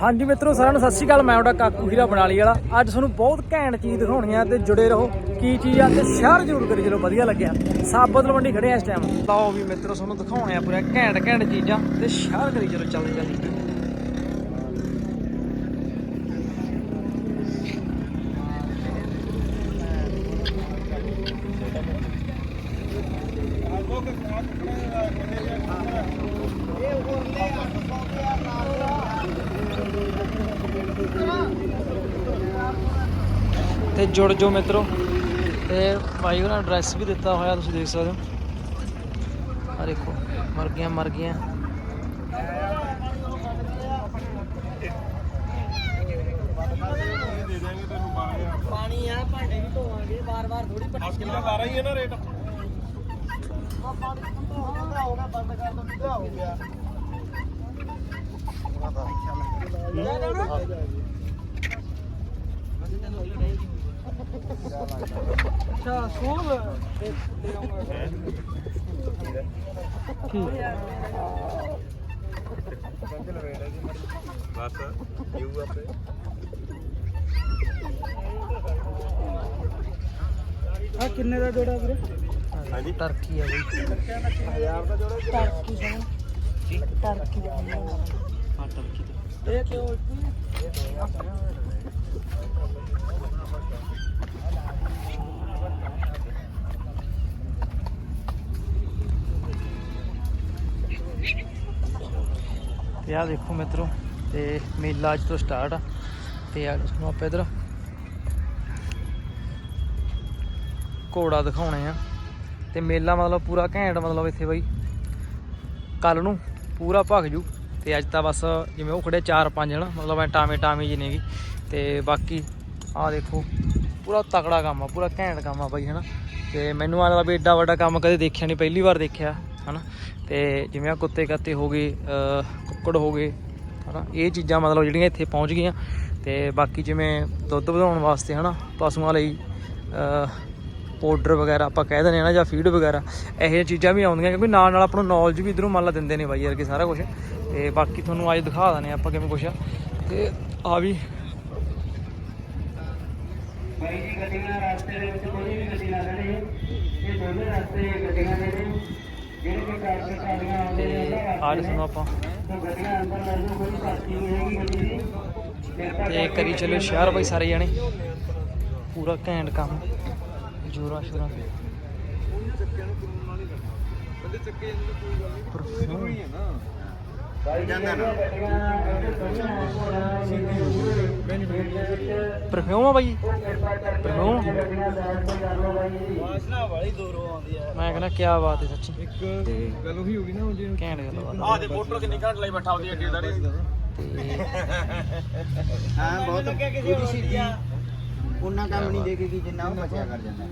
ਹਾਂਜੀ ਮਿੱਤਰੋ, ਸਾਰਿਆਂ ਨੂੰ ਸਤਿ ਸ਼੍ਰੀ ਅਕਾਲ। ਮੈਂ ਤੁਹਾਡਾ ਕਾਕੂ ਹੀਰਾ ਬਣਾਲੀ ਵਾਲਾ। ਅੱਜ ਤੁਹਾਨੂੰ ਬਹੁਤ ਘੈਂਟ ਚੀਜ਼ ਦਿਖਾਉਣੀ ਆ ਤੇ ਜੁੜੇ ਰਹੋ। ਕੀ ਚੀਜ਼ ਆ ਤੇ ਸ਼ੇਅਰ ਜ਼ਰੂਰ ਕਰੀ ਚਲੋ ਵਧੀਆ ਲੱਗਿਆ। ਸਾਬਤ ਮੰਡੀ ਖੜੇ ਆ ਇਸ ਟਾਈਮ ਲਓ ਵੀ ਮਿੱਤਰੋ, ਤੁਹਾਨੂੰ ਦਿਖਾਉਣੇ ਆ ਪੂਰਾ ਘੈਂਟ ਘੈਂਟ ਚੀਜ਼ਾਂ ਤੇ ਸ਼ੇਅਰ ਕਰੀ ਚਲੋ ਚੱਲਦੇ ਚੱਲਦੇ ਤੇ ਜੁੜ ਜੋ ਮਿੱਤਰੋ। ਤੇ ਭਾਈ ਉਹਨਾਂ ਐਡਰੈਸ ਵੀ ਦਿੱਤਾ ਹੋਇਆ ਤੁਸੀਂ ਦੇਖ ਸਕਦੇ ਹੋ। ਆ ਦੇਖੋ ਮਰ ਗਈਆਂ ਮਰ ਗਈਆਂ। ਪਾਣੀ ਆ ਭਾਂਡੇ ਵੀ ਧੋਵਾਂਗੇ ਵਾਰ-ਵਾਰ ਥੋੜੀ ਪੱਟੀ ਕਿੰਨਾ ਸਾਰਾ ਹੀ ਹੈ ਨਾ ਰੇਟ? ਅੱਛਾ ਸੂਲ ਬਸ ਯੂ ਆਪੇ ਆ ਕਿੰਨੇ ਦਾ ਜੋੜਾ ਵੀਰੇ ਹਾਂਜੀ ਟਰਕੀ ਆ ਬਈ 1000 ਦਾ ਜੋੜਾ ਟਰਕੀ ਸਨ ਟਰਕੀ ਦਾ ਹਾਂ ਟਰਕੀ ਦਾ ਇਹ ਤੇ ਉਹ ਤੇ ਆਹ ਦੇਖੋ ਮਿੱਤਰੋ, ਤੇ ਮੇਲਾ ਅੱਜ ਤੋਂ ਸਟਾਰਟ ਆ। ਤੇ ਆ ਤੁਹਾਨੂੰ ਆਪਾਂ ਇਧਰ ਘੋੜਾ ਦਿਖਾਉਣੇ ਆ। ਤੇ ਮੇਲਾ ਮਤਲਬ ਪੂਰਾ ਘੈਂਟ ਮਤਲਬ ਇੱਥੇ ਬਈ। ਕੱਲ ਨੂੰ ਪੂਰਾ ਭਗ ਜੂ। ਤੇ ਅੱਜ ਤਾਂ ਬਸ ਜਿਵੇਂ ਉਹ ਖੜੇ 4-5 ਜਣ, ਮਤਲਬ ਐ ਟਾਵੇਂ ਟਾਵੇਂ ਜੀ ਨੇਗੀ ਤੇ ਬਾਕੀ ਆਹ ਦੇਖੋ, ਪੂਰਾ ਤਕੜਾ ਕੰਮ ਆ, ਪੂਰਾ ਘੈਂਟ ਕੰਮ ਆ ਬਈ, ਹਨਾ। ਤੇ ਮੈਨੂੰ ਆ ਲੱਗਦਾ ਵੀ ਏਡਾ ਵੱਡਾ ਕੰਮ ਕਦੇ ਦੇਖਿਆ ਨਹੀਂ ਪਹਿਲੀ ਵਾਰ ਦੇਖਿਆ। ਹਨਾ? ਤੇ ਜਿਵੇਂ ਆ ਕੁੱਤੇ ਕੱਤੇ ਹੋ ਗਏ ਕੁੱਕੜ ਹੋ ਗਏ, ਹਨਾ? ਇਹ ਚੀਜ਼ਾਂ ਮਤਲਬ ਜਿਹੜੀਆਂ ਇੱਥੇ ਪਹੁੰਚ ਗਈਆਂ। ਤੇ ਬਾਕੀ ਜਿਵੇਂ ਦੁੱਧ ਵਧਾਉਣ ਵਾਸਤੇ, ਹਨਾ? ਪਸ਼ੂਆਂ ਲਈ ਪਾਊਡਰ ਵਗੈਰਾ ਆਪਾਂ ਕਹਿ ਦਿੰਦੇ ਆ ਨਾ, ਜਾਂ ਫੀਡ ਵਗੈਰਾ, ਇਹੋ ਜਿਹੀਆਂ ਚੀਜ਼ਾਂ ਵੀ ਆਉਂਦੀਆਂ, ਕਿਉਂਕਿ ਨਾਲ ਨਾਲ ਆਪਾਂ ਨੂੰ ਨੌਲੇਜ ਵੀ ਇਧਰੋਂ ਮੰਨ ਲਾ ਦਿੰਦੇ ਨੇ ਬਾਈ ਯਾਰ ਕਿ ਸਾਰਾ ਕੁਝ ਤੇ ਬਾਕੀ ਤੁਹਾਨੂੰ ਅੱਜ ਦਿਖਾ ਦਨੇ ਆਪਾਂ ਕਿਵੇਂ ਕੁਛ ਆ। ਤੇ ਆ ਵੀ ਬਾਈ ਜੀ, ਗੱਡੀਆਂ ਰਸਤੇ ਦੇ ਵਿੱਚ ਕੋਈ ਵੀ ਗੱਡੀ ਨਾ ਖੜੇ ਇਹ ਦੋਨੇ ਰਸਤੇ ਗੱਡੀਆਂ ਦੇ ਨੇ। ਅੱਜ ਤੁਹਾਨੂੰ ਆਪਾਂ। ਤੋਂ ਕਰੀ ਚਲੋ ਸ਼ਹਿਰ ਬਾਈ ਸਾਰੇ ਜਾਣੇ। ਪੂਰਾ ਘੈਂਟ ਕੰਮ। ਜੋਰਾ ਸ਼ੋਰਾ ਬੰਦੇ ਚੱਕੇ ਜਾਂਦੇ ਕੋਈ ਗੱਲ ਨਹੀਂ ਜ਼ਰੂਰੀ ਹੈ ਨਾ ਜਾਂਦਾ ਨਾ ਪਰਫਿਊਮ ਆ ਬਾਈ। ਪਰਫਿਊਮ ਵਾਸ਼ਨਾ ਵਾਲੀ ਦੂਰੋਂ ਆਉਂਦੀ ਹੈ ਮੈਂ ਕਹਿੰਦਾ ਕੀ ਬਾਤ ਹੈ ਸੱਚੀ। ਇੱਕ ਗੱਲ ਉਹੀ ਹੋ ਗਈ ਨਾ ਹੁਣ ਜੇ ਘੈਂਟ ਗੱਲ ਬਾਤ। ਆਹ ਦੇ ਫੋਟੋ ਕਿੰਨੀ ਘੰਟ ਲਈ ਬੈਠਾ ਉਹਦੀ ਅੱਡੀ ਦਾੜੀ ਤੇ ਹਾਂ ਬਹੁਤ ਉਹਦੀ ਸਿੱਧੀ ਉਹਨਾਂ ਕੰਮ ਨਹੀਂ ਦੇਖੇਗੀ ਜਿੰਨਾ ਉਹ ਬਚਿਆ ਕਰ ਜਾਂਦਾ।